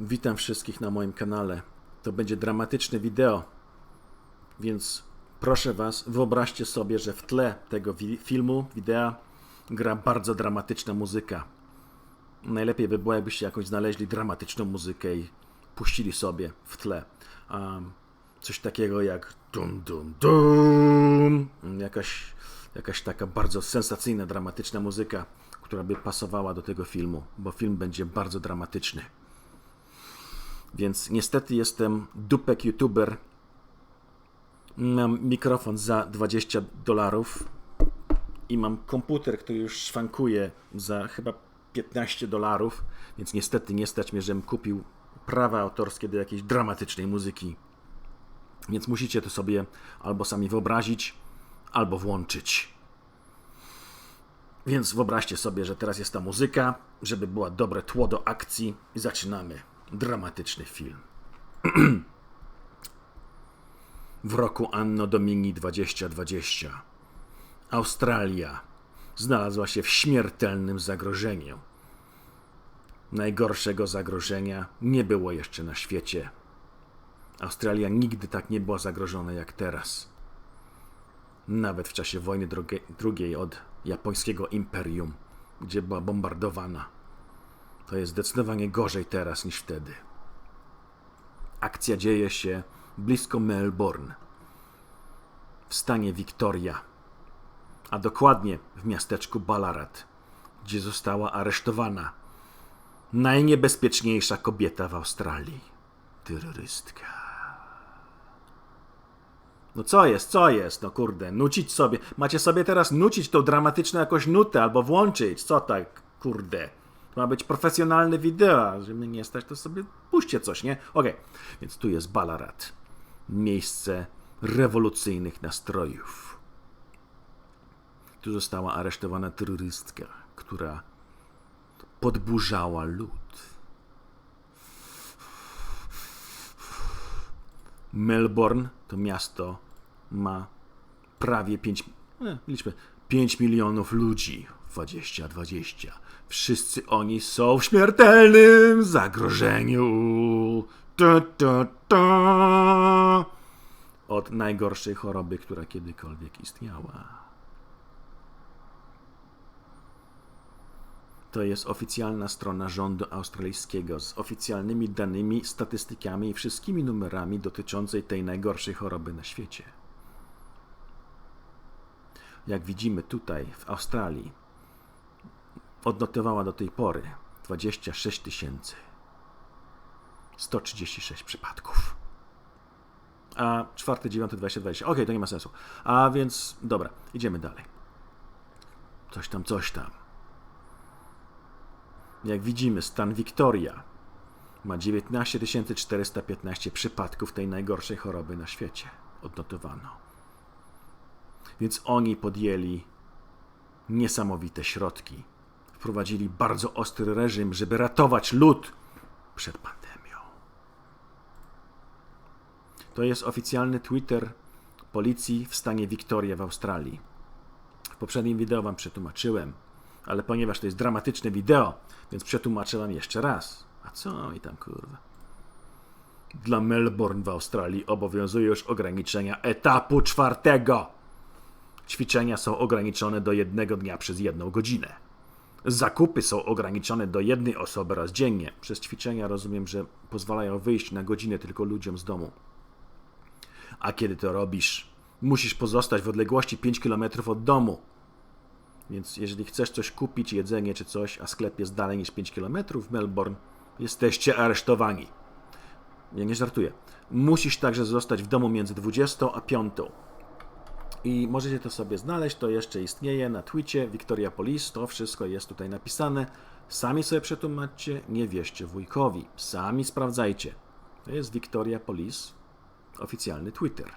Witam wszystkich na moim kanale. To będzie dramatyczne wideo, więc proszę Was, wyobraźcie sobie, że w tle tego wi- filmu, wideo gra bardzo dramatyczna muzyka. Najlepiej by było, jakbyście jakąś znaleźli dramatyczną muzykę i puścili sobie w tle. Um, coś takiego jak dum dum dum, jakaś, jakaś taka bardzo sensacyjna, dramatyczna muzyka, która by pasowała do tego filmu, bo film będzie bardzo dramatyczny. Więc niestety jestem dupek youtuber. Mam mikrofon za 20 dolarów i mam komputer, który już szwankuje za chyba 15 dolarów, więc niestety nie stać mnie, żebym kupił prawa autorskie do jakiejś dramatycznej muzyki. Więc musicie to sobie albo sami wyobrazić, albo włączyć. Więc wyobraźcie sobie, że teraz jest ta muzyka, żeby była dobre tło do akcji i zaczynamy dramatyczny film. w roku Anno Domini 2020 Australia znalazła się w śmiertelnym zagrożeniu. Najgorszego zagrożenia nie było jeszcze na świecie. Australia nigdy tak nie była zagrożona jak teraz. Nawet w czasie wojny drugie- drugiej od japońskiego imperium, gdzie była bombardowana. To jest zdecydowanie gorzej teraz niż wtedy. Akcja dzieje się blisko Melbourne, w stanie Victoria, a dokładnie w miasteczku Ballarat, gdzie została aresztowana najniebezpieczniejsza kobieta w Australii terrorystka. No co jest, co jest? No kurde, nucić sobie. Macie sobie teraz nucić tą dramatyczną jakąś nutę albo włączyć. Co tak, kurde? Ma być profesjonalne wideo, żeby nie stać, to sobie puśćcie coś, nie? Okej, więc tu jest Ballarat. Miejsce rewolucyjnych nastrojów. Tu została aresztowana terrorystka, która podburzała lud. Melbourne to miasto ma prawie 5, e, liczmy, 5 milionów ludzi. 2020. Wszyscy oni są w śmiertelnym zagrożeniu. Tu, tu, tu. Od najgorszej choroby, która kiedykolwiek istniała. To jest oficjalna strona rządu australijskiego z oficjalnymi danymi, statystykami i wszystkimi numerami dotyczącej tej najgorszej choroby na świecie. Jak widzimy tutaj w Australii, odnotowała do tej pory 26 tysięcy 136 przypadków. A 4, 9, 2020. Okej, to nie ma sensu. A więc, dobra, idziemy dalej. Coś tam, coś tam. Jak widzimy, stan Victoria ma 19 415 przypadków tej najgorszej choroby na świecie. Odnotowano. Więc oni podjęli niesamowite środki. Wprowadzili bardzo ostry reżim, żeby ratować lud przed pandemią. To jest oficjalny Twitter policji w stanie Victoria w Australii. W poprzednim wideo wam przetłumaczyłem, ale ponieważ to jest dramatyczne wideo, więc przetłumaczę wam jeszcze raz. A co i tam kurwa? Dla Melbourne w Australii obowiązuje już ograniczenia etapu czwartego. Ćwiczenia są ograniczone do jednego dnia przez jedną godzinę. Zakupy są ograniczone do jednej osoby raz dziennie. Przez ćwiczenia rozumiem, że pozwalają wyjść na godzinę tylko ludziom z domu. A kiedy to robisz, musisz pozostać w odległości 5 km od domu. Więc jeżeli chcesz coś kupić, jedzenie czy coś, a sklep jest dalej niż 5 km w Melbourne, jesteście aresztowani. Ja nie żartuję. Musisz także zostać w domu między 20 a 5. I możecie to sobie znaleźć, to jeszcze istnieje na Twitcie, Victoria Police, to wszystko jest tutaj napisane. Sami sobie przetłumaczcie, nie wierzcie wujkowi. Sami sprawdzajcie. To jest Victoria Police, oficjalny Twitter.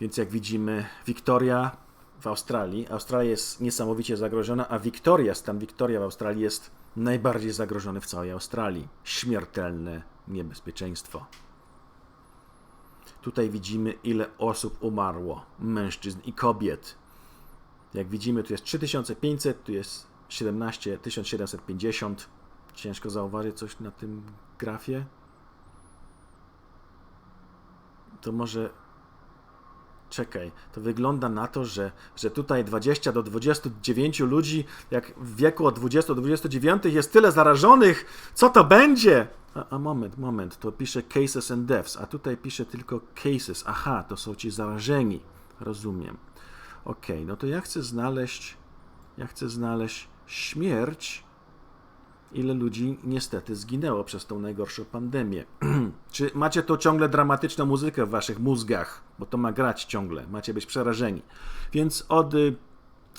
Więc jak widzimy, Victoria w Australii, Australia jest niesamowicie zagrożona, a Victoria, stan Victoria w Australii jest najbardziej zagrożony w całej Australii. Śmiertelne niebezpieczeństwo. Tutaj widzimy, ile osób umarło, mężczyzn i kobiet. Jak widzimy, tu jest 3500, tu jest 17 1750. Ciężko zauważyć coś na tym grafie. To może. Czekaj, to wygląda na to, że, że tutaj 20 do 29 ludzi, jak w wieku od 20 do 29 jest tyle zarażonych, co to będzie? A, a moment, moment, to pisze cases and deaths, a tutaj pisze tylko cases. Aha, to są ci zarażeni. Rozumiem. Ok, no to ja chcę znaleźć, ja chcę znaleźć śmierć ile ludzi niestety zginęło przez tą najgorszą pandemię. Czy macie to ciągle dramatyczną muzykę w waszych mózgach? Bo to ma grać ciągle, macie być przerażeni. Więc od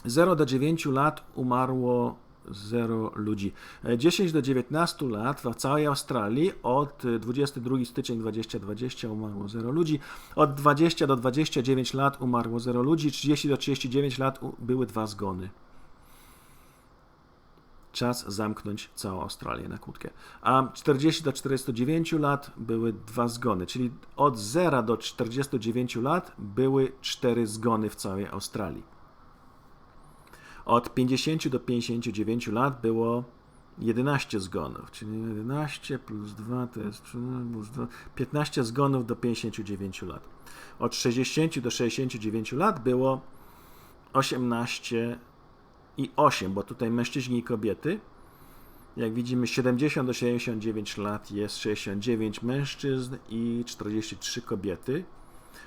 0 do 9 lat umarło 0 ludzi. 10 do 19 lat w całej Australii od 22 styczeń 2020 umarło 0 ludzi. Od 20 do 29 lat umarło 0 ludzi. 30 do 39 lat były dwa zgony czas zamknąć całą Australię na kłódkę. A 40 do 49 lat były dwa zgony, czyli od 0 do 49 lat były cztery zgony w całej Australii. Od 50 do 59 lat było 11 zgonów, czyli 11 plus 2 to jest plus 2, 15 zgonów do 59 lat. Od 60 do 69 lat było 18 i 8, bo tutaj mężczyźni i kobiety. Jak widzimy, 70 do 79 lat jest 69 mężczyzn i 43 kobiety.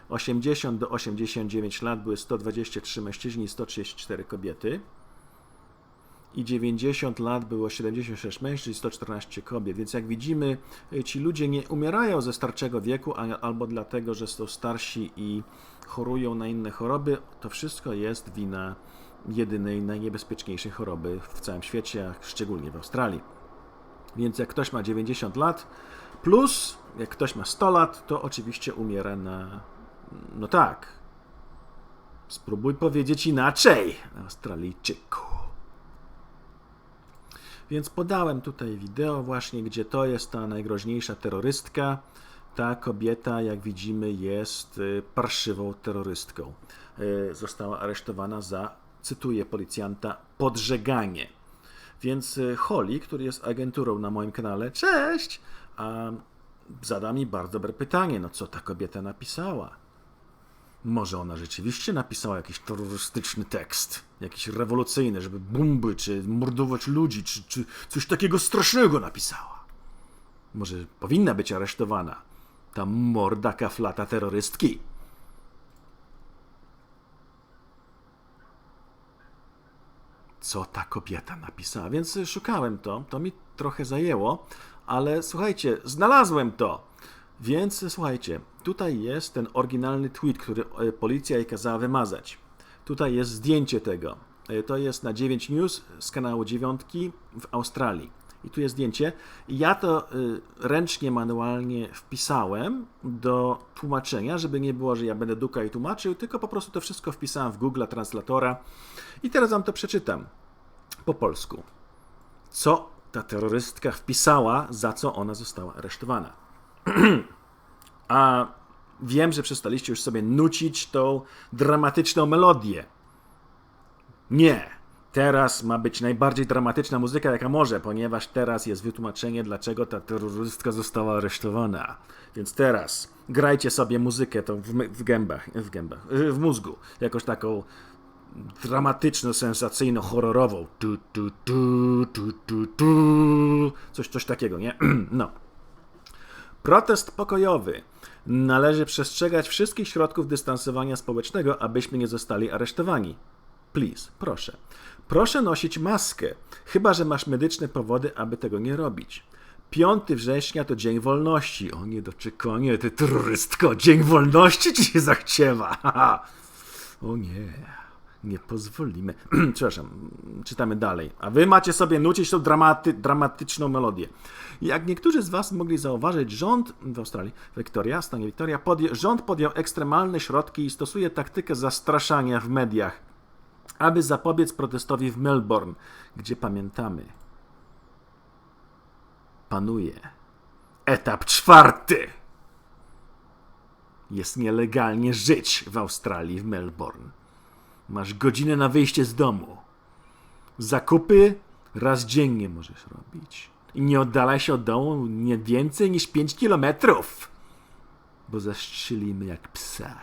80 do 89 lat były 123 mężczyźni i 134 kobiety. I 90 lat było 76 mężczyzn i 114 kobiet. Więc jak widzimy, ci ludzie nie umierają ze starczego wieku albo dlatego, że są starsi i chorują na inne choroby. To wszystko jest wina jedynej najniebezpieczniejszej choroby w całym świecie, a szczególnie w Australii. Więc jak ktoś ma 90 lat plus, jak ktoś ma 100 lat, to oczywiście umiera na. No tak. Spróbuj powiedzieć inaczej, Australijczyku. Więc podałem tutaj wideo, właśnie gdzie to jest ta najgroźniejsza terrorystka. Ta kobieta, jak widzimy, jest y, parszywą terrorystką. Y, została aresztowana za cytuję policjanta, podżeganie. Więc y, Holly, który jest agenturą na moim kanale, cześć, a zada mi bardzo dobre pytanie, no co ta kobieta napisała? Może ona rzeczywiście napisała jakiś terrorystyczny tekst, jakiś rewolucyjny, żeby bomby, czy mordować ludzi, czy, czy coś takiego strasznego napisała. Może powinna być aresztowana. Ta morda kaflata terrorystki. co ta kobieta napisała. Więc szukałem to, to mi trochę zajęło, ale słuchajcie, znalazłem to. Więc słuchajcie, tutaj jest ten oryginalny tweet, który e, policja jej kazała wymazać. Tutaj jest zdjęcie tego. E, to jest na 9 News z kanału dziewiątki w Australii. I tu jest zdjęcie. Ja to e, ręcznie, manualnie wpisałem do tłumaczenia, żeby nie było, że ja będę duka i tłumaczył, tylko po prostu to wszystko wpisałem w Google Translatora i teraz wam to przeczytam po polsku. Co ta terrorystka wpisała, za co ona została aresztowana. A wiem, że przestaliście już sobie nucić tą dramatyczną melodię. Nie. Teraz ma być najbardziej dramatyczna muzyka, jaka może, ponieważ teraz jest wytłumaczenie, dlaczego ta terrorystka została aresztowana. Więc teraz grajcie sobie muzykę tą w, w gębach, w gębach, w mózgu, jakoś taką dramatyczno-sensacyjno-horrorową. Tu, tu, tu, tu, tu, tu. Coś, coś takiego, nie? No. Protest pokojowy. Należy przestrzegać wszystkich środków dystansowania społecznego, abyśmy nie zostali aresztowani. Please, proszę. Proszę nosić maskę, chyba że masz medyczne powody, aby tego nie robić. 5 września to Dzień Wolności. O nie, doczekanie, ty terrorystko, Dzień Wolności ci się zachciewa. o nie nie pozwolimy. Przepraszam, czytamy dalej. A wy macie sobie nucić tą dramaty, dramatyczną melodię. Jak niektórzy z was mogli zauważyć, rząd w Australii, Wiktoria, stanie Wiktoria, podję, rząd podjął ekstremalne środki i stosuje taktykę zastraszania w mediach, aby zapobiec protestowi w Melbourne, gdzie pamiętamy, panuje etap czwarty. Jest nielegalnie żyć w Australii, w Melbourne. Masz godzinę na wyjście z domu. Zakupy raz dziennie możesz robić. I nie oddalaj się od domu nie więcej niż 5 kilometrów, bo zastrzelimy jak psa.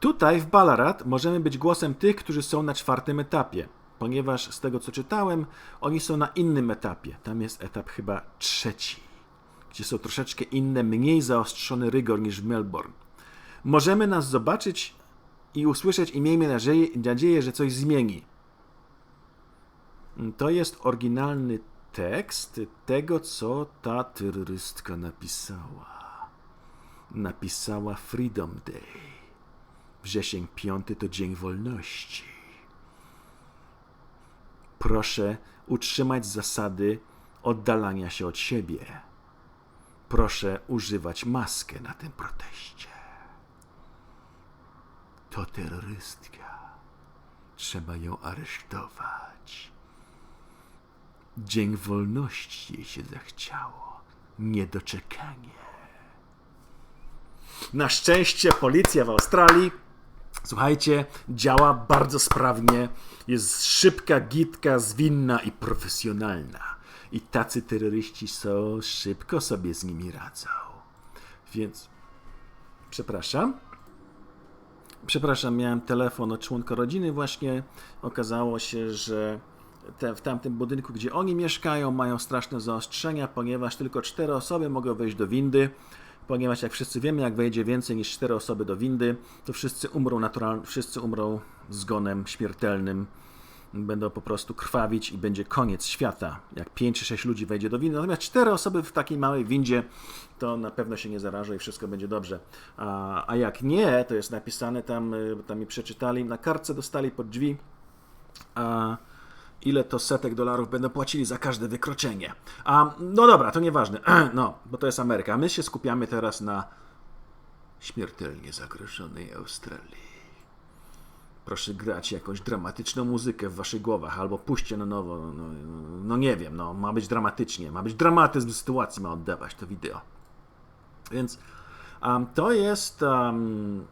Tutaj w Ballarat możemy być głosem tych, którzy są na czwartym etapie, ponieważ z tego co czytałem, oni są na innym etapie. Tam jest etap chyba trzeci, gdzie są troszeczkę inne, mniej zaostrzony rygor niż w Melbourne. Możemy nas zobaczyć i usłyszeć i miejmy nadzieję, że coś zmieni. To jest oryginalny tekst tego, co ta terrorystka napisała. Napisała Freedom Day. Wrzesień 5 to Dzień Wolności. Proszę utrzymać zasady oddalania się od siebie. Proszę używać maskę na tym proteście. To terrorystka. Trzeba ją aresztować. Dzień wolności jej się zachciało. Niedoczekanie. Na szczęście policja w Australii, słuchajcie, działa bardzo sprawnie. Jest szybka, gitka, zwinna i profesjonalna. I tacy terroryści są, szybko sobie z nimi radzą. Więc, przepraszam. Przepraszam, miałem telefon od członka rodziny właśnie. Okazało się, że te, w tamtym budynku, gdzie oni mieszkają, mają straszne zaostrzenia, ponieważ tylko cztery osoby mogą wejść do windy. Ponieważ jak wszyscy wiemy, jak wejdzie więcej niż cztery osoby do windy, to wszyscy umrą naturalnie, wszyscy umrą zgonem śmiertelnym. Będą po prostu krwawić i będzie koniec świata, jak pięć czy sześć ludzi wejdzie do windy. Natomiast cztery osoby w takiej małej windzie, to na pewno się nie zarażą i wszystko będzie dobrze. A, a jak nie, to jest napisane tam, y, tam mi przeczytali, na kartce dostali pod drzwi. A, ile to setek dolarów będą płacili za każde wykroczenie. A no dobra, to nieważne. No, bo to jest Ameryka. My się skupiamy teraz na śmiertelnie zagrożonej Australii. Proszę grać jakąś dramatyczną muzykę w waszych głowach, albo puśćcie na nowo. No, no nie wiem, no ma być dramatycznie, ma być dramatyzm sytuacji, ma oddawać to wideo. Więc um, to jest um,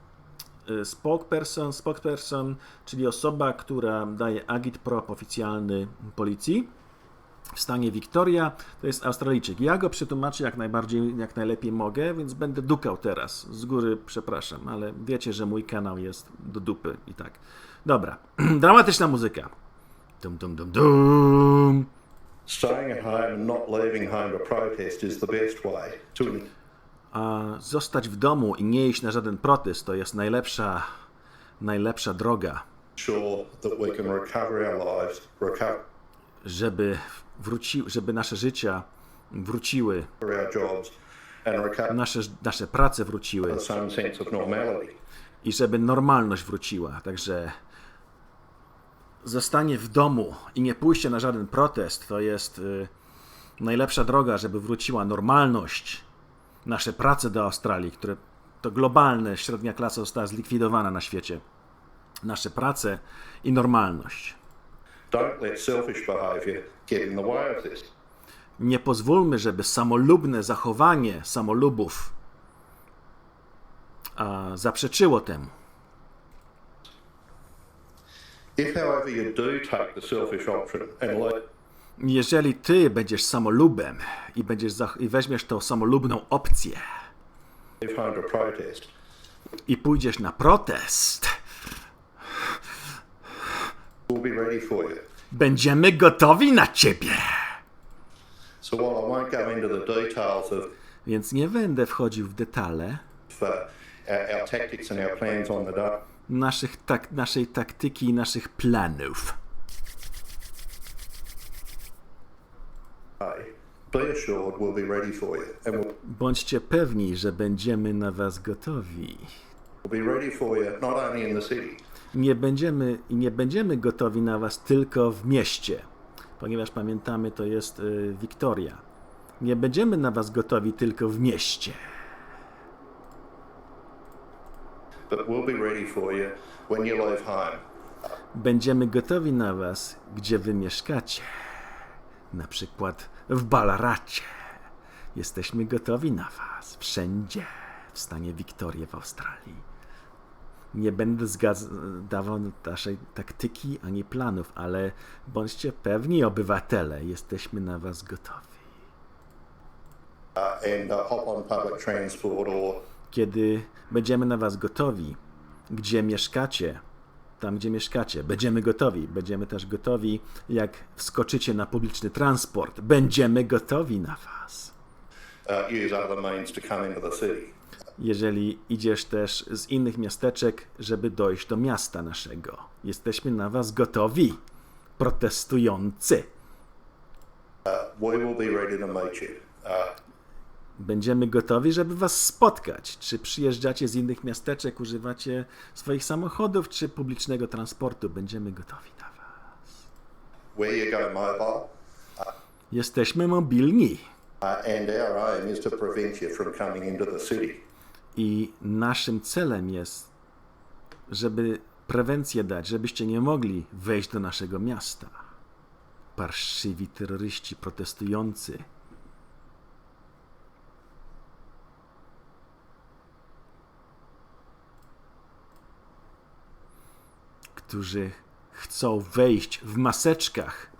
spokesperson, spokesperson, czyli osoba, która daje agitprop oficjalny policji w stanie Victoria, to jest Australijczyk. Ja go przetłumaczę jak najbardziej, jak najlepiej mogę, więc będę dukał teraz. Z góry przepraszam, ale wiecie, że mój kanał jest do dupy i tak. Dobra, dramatyczna muzyka. Dum, dum, dum, dum. Staying at home and not leaving home to protest is the best way to A zostać w domu i nie iść na żaden protest to jest najlepsza, najlepsza droga, ensure that we can recover our lives, recover żeby, wróci, żeby nasze życia wróciły, nasze, nasze prace wróciły i żeby normalność wróciła. Także zostanie w domu i nie pójście na żaden protest to jest y, najlepsza droga, żeby wróciła normalność. Nasze prace do Australii, które to globalne, średnia klasa została zlikwidowana na świecie. Nasze prace i normalność. Nie pozwólmy, żeby samolubne zachowanie samolubów a, zaprzeczyło temu. If, however, you do take the selfish option and let Jeżeli ty będziesz samolubem i, będziesz i weźmiesz tą samolubną opcję i pójdziesz na protest, be ready for you. będziemy gotowi na ciebie. So while I won't go into the details of Więc nie będę wchodził w detale uh, our, our tactics and our plans on the day, naszych tak, naszej taktyki i naszych planów. be assured we'll be ready for you. And we'll, Bądźcie pewni, że będziemy na was gotowi. be ready for you not only in the city, Nie będziemy, i nie będziemy gotowi na was tylko w mieście, ponieważ pamiętamy, to jest y, Wiktoria. Nie będziemy na was gotowi tylko w mieście. Będziemy gotowi na was, gdzie wy mieszkacie. Na przykład w Balaracie. Jesteśmy gotowi na was wszędzie w stanie Wiktorii w Australii. Nie będę dawał naszej taktyki ani planów, ale bądźcie pewni, obywatele, jesteśmy na was gotowi. uh, uh, Kiedy będziemy na was gotowi, gdzie mieszkacie, tam gdzie mieszkacie, będziemy gotowi. Będziemy też gotowi, jak wskoczycie na publiczny transport. Będziemy gotowi na was. uh, use other means to come into the city. Jeżeli idziesz też z innych miasteczek, żeby dojść do miasta naszego. Jesteśmy na Was gotowi, protestujący. You. Uh, Będziemy gotowi, żeby Was spotkać. Czy przyjeżdżacie z innych miasteczek, używacie swoich samochodów, czy publicznego transportu? Będziemy gotowi na Was. where you go mobile, Jesteśmy mobilni uh, and our aim is to prevent you from coming into the city. I naszym celem jest, żeby prewencję dać, żebyście nie mogli wejść do naszego miasta. Parszywi terroryści protestujący. Którzy chcą wejść w maseczkach,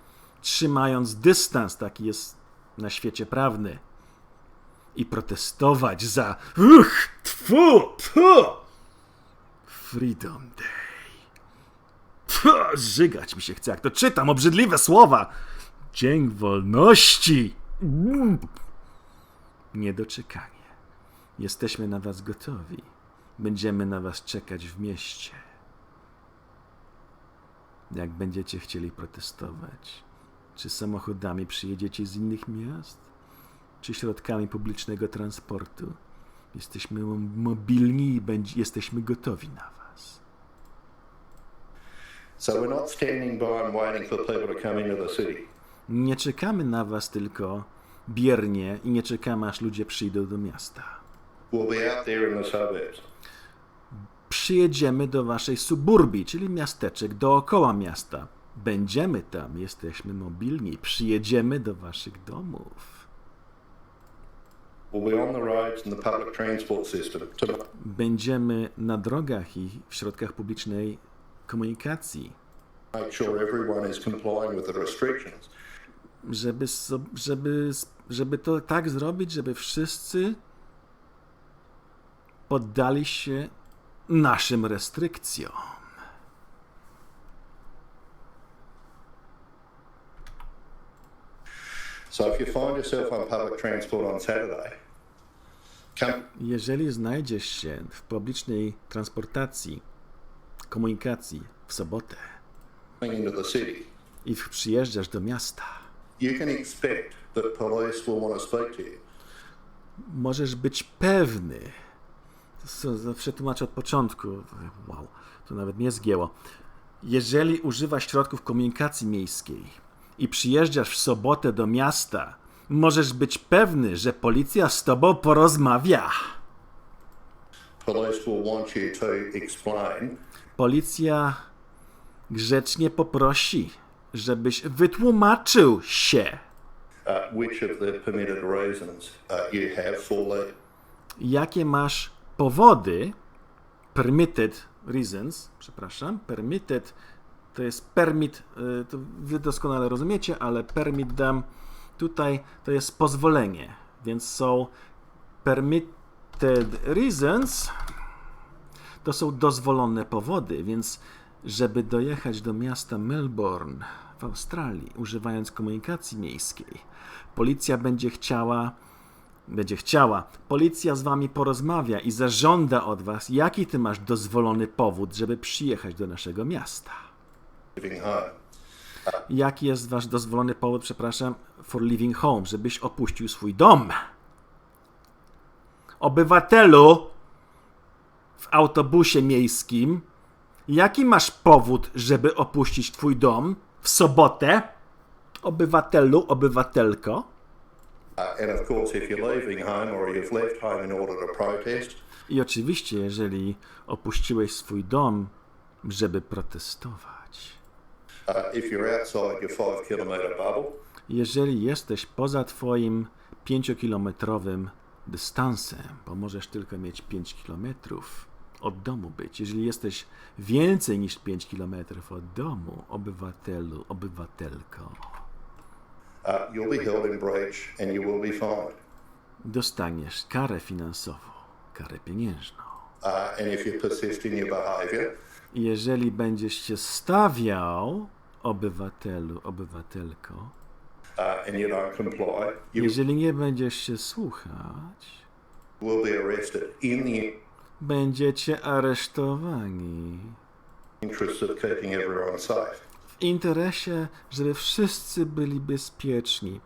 trzymając dystans, taki jest na świecie prawny i protestować za uch, tfu, tfu, Freedom Day. Tfu, żygać mi się chce, jak to czytam, obrzydliwe słowa. Dzień wolności. Niedoczekanie. Jesteśmy na was gotowi. Będziemy na was czekać w mieście. Jak będziecie chcieli protestować. Czy samochodami przyjedziecie z innych miast? Czy środkami publicznego transportu. Jesteśmy mo- mobilni i będzie, jesteśmy gotowi na Was. So we're not standing by and waiting for people to come into the city. Nie czekamy na Was tylko biernie i nie czekamy, aż ludzie przyjdą do miasta. We'll be out there in the suburbs. Przyjedziemy do Waszej suburbii, czyli miasteczek dookoła miasta. Będziemy tam, jesteśmy mobilni. Przyjedziemy do Waszych domów. We'll be on the roads and the public transport system to Będziemy na drogach i w środkach publicznej komunikacji. żeby, żeby, żeby to tak zrobić, żeby wszyscy poddali się naszym restrykcjom. So if you find yourself on public transport on Saturday, Jeżeli znajdziesz się w publicznej transportacji, komunikacji w sobotę i przyjeżdżasz do miasta, możesz być pewny. To s- Przetłumaczę od początku. Wow, to nawet mnie zgięło. Jeżeli używasz środków komunikacji miejskiej i przyjeżdżasz w sobotę do miasta, możesz być pewny, że policja z tobą porozmawia. Police will want you to explain Policja grzecznie poprosi, żebyś wytłumaczył się, uh, which of the permitted reasons uh, you have for leave. jakie masz powody, permitted reasons, przepraszam, permitted to jest permit, y, to wy doskonale rozumiecie, ale permit dam tutaj to jest pozwolenie, więc są permitted reasons, to są dozwolone powody, więc żeby dojechać do miasta Melbourne w Australii, używając komunikacji miejskiej, policja będzie chciała będzie chciała, policja z wami porozmawia i zażąda od was, jaki ty masz dozwolony powód, żeby przyjechać do naszego miasta. Jaki jest wasz dozwolony powód, przepraszam, for living home, żebyś opuścił swój dom? Obywatelu w autobusie miejskim, jaki masz powód, żeby opuścić twój dom w sobotę? Obywatelu, obywatelko? Uh, leaving I oczywiście, jeżeli opuściłeś swój dom, żeby protestować, jeżeli jesteś poza Twoim pięciokilometrowym dystansem, bo możesz tylko mieć 5 kilometrów od domu być. Jeżeli jesteś więcej niż 5 km od domu, obywatelu, obywatelko, dostaniesz karę finansową, karę pieniężną. Uh, and if you persist in your behaviour, I Jeżeli będziesz się stawiał, obywatelu, obywatelko, uh, and you don't comply, you jeżeli nie będziesz się słuchać, will be arrested in the będziecie aresztowani. interests of keeping everyone safe. W interesie, żeby wszyscy byli bezpieczni.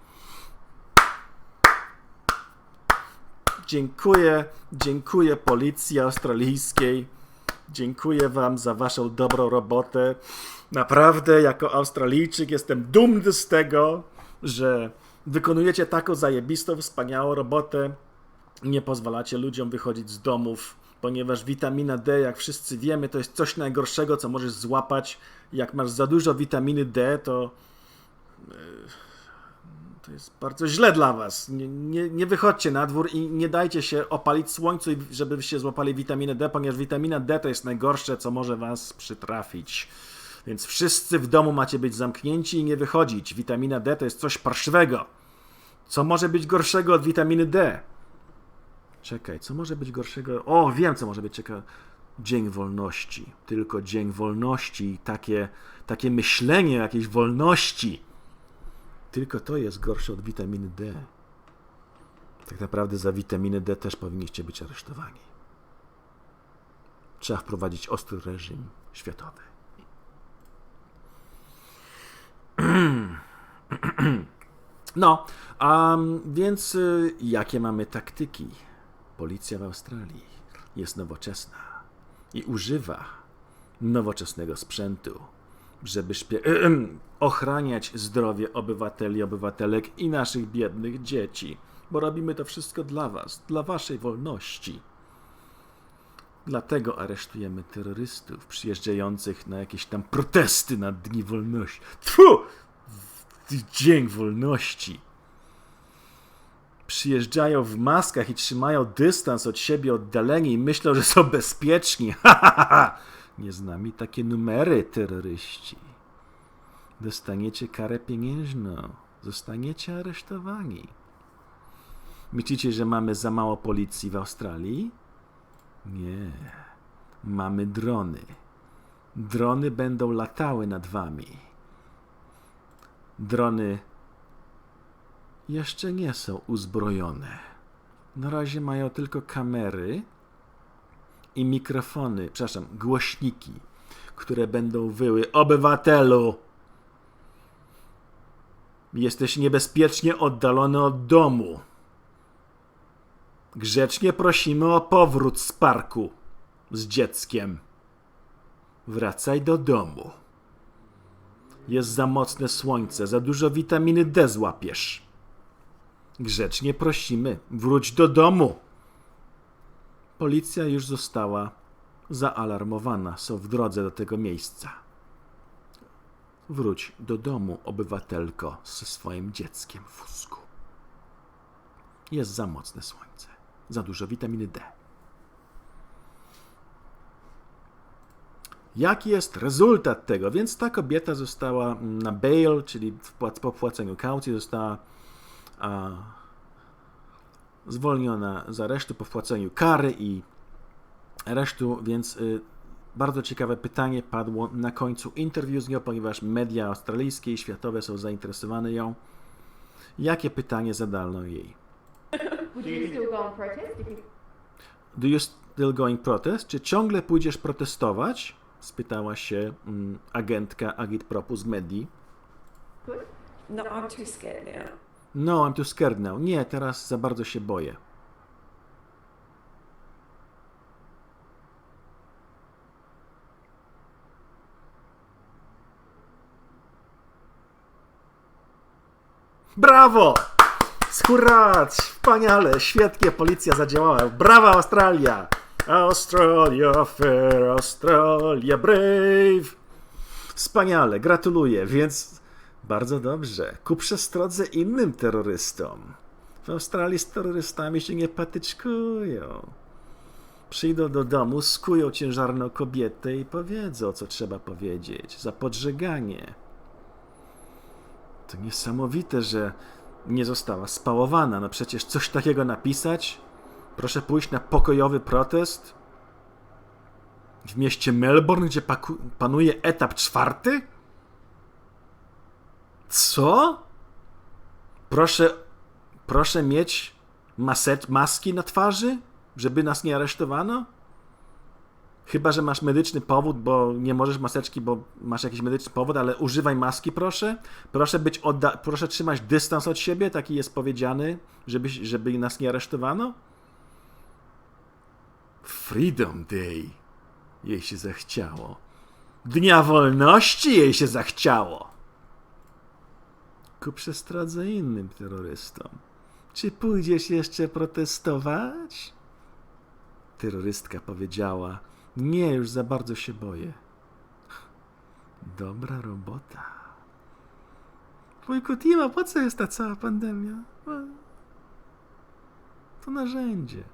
Dziękuję, dziękuję policji australijskiej. Dziękuję Wam za Waszą dobrą robotę. Naprawdę, jako Australijczyk, jestem dumny z tego, że wykonujecie taką zajebistą, wspaniałą robotę. Nie pozwalacie ludziom wychodzić z domów, ponieważ witamina D, jak wszyscy wiemy, to jest coś najgorszego, co możesz złapać. Jak masz za dużo witaminy D, to e, to jest bardzo źle dla was. Nie, nie, nie wychodźcie na dwór i nie dajcie się opalić słońcu, i żeby się złapali witaminę D, ponieważ witamina D to jest najgorsze, co może was przytrafić. Więc wszyscy w domu macie być zamknięci i nie wychodzić. Witamina D to jest coś parszywego. Co może być gorszego od witaminy D? Czekaj, co może być gorszego? O, wiem, co może być ciekawe. Dzień wolności. Tylko dzień wolności. Takie, takie myślenie o jakiejś wolności. Tylko to jest gorsze od witaminy D. Tak naprawdę za witaminę D też powinniście być aresztowani. Trzeba wprowadzić ostry reżim światowy. No, więc y, jakie mamy taktyki? Policja w Australii jest nowoczesna i używa nowoczesnego sprzętu, żeby szpie- ochraniać zdrowie obywateli, obywatelek i naszych biednych dzieci, bo robimy to wszystko dla Was, dla Waszej wolności. Dlatego aresztujemy terrorystów przyjeżdżających na jakieś tam protesty na Dni Wolności. Tfu! Dzień Wolności. Przyjeżdżają w maskach i trzymają dystans od siebie oddaleni i myślą, że są bezpieczni. Ha, ha, ha. Nie z takie numery, terroryści. Dostaniecie karę pieniężną. Zostaniecie aresztowani. Myślicie, że mamy za mało policji w Australii? Nie. Mamy drony. Drony będą latały nad wami. Drony jeszcze nie są uzbrojone. Na razie mają tylko kamery i mikrofony, przepraszam, głośniki, które będą wyły obywatelu. Jesteś niebezpiecznie oddalony od domu. Grzecznie prosimy o powrót z parku z dzieckiem. Wracaj do domu. Jest za mocne słońce, za dużo witaminy D złapiesz. Grzecznie prosimy, wróć do domu. Policja już została zaalarmowana, są w drodze do tego miejsca. Wróć do domu, obywatelko, ze swoim dzieckiem w wózku. Jest za mocne słońce, za dużo witaminy D. Jaki jest rezultat tego? Więc ta kobieta została na bail, czyli po płaceniu kaucji, została zwolniona z aresztu po wpłaceniu kary i aresztu, więc y, bardzo ciekawe pytanie padło na końcu interwiu z nią, ponieważ media australijskie i światowe są zainteresowane ją. Jakie pytanie zadano jej? Would you still go and protest if you Do you still going protest? Czy ciągle pójdziesz protestować? Spytała się mm, agentka Agitpropu z Medii. No, I'm too scared now. No, I'm too scared now. Nie, teraz za bardzo się boję. Brawo! Hurra! Wspaniale! Świetnie policja zadziałała. Brawa Australia! Australia fair, Australia brave! Wspaniale, gratuluję, więc bardzo dobrze. Ku przestrodze innym terrorystom. W Australii z terrorystami się nie patyczkują. Przyjdą do domu, skują ciężarną kobietę i powiedzą, co trzeba powiedzieć. Za podżeganie. To niesamowite, że nie została spałowana. No przecież coś takiego napisać? Proszę pójść na pokojowy protest? W mieście Melbourne, gdzie panuje etap czwarty? Co? Proszę, proszę mieć maset, maski na twarzy, żeby nas nie aresztowano? Chyba, że masz medyczny powód, bo nie możesz maseczki, bo masz jakiś medyczny powód, ale używaj maski, proszę. Proszę być odda- proszę trzymać dystans od siebie, taki jest powiedziany, żeby, żeby nas nie aresztowano. Freedom Day. Jej się zachciało. Dnia wolności jej się zachciało. Ku przestrodze innym terrorystom. Czy pójdziesz jeszcze protestować? Terrorystka powiedziała: Nie, już za bardzo się boję. Dobra robota. Wujku Timo, po co jest ta cała pandemia? No, To narzędzie.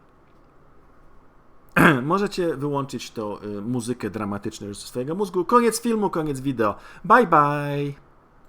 Możecie wyłączyć tą y, muzykę dramatyczną już ze swojego mózgu. Koniec filmu, koniec wideo. Bye bye!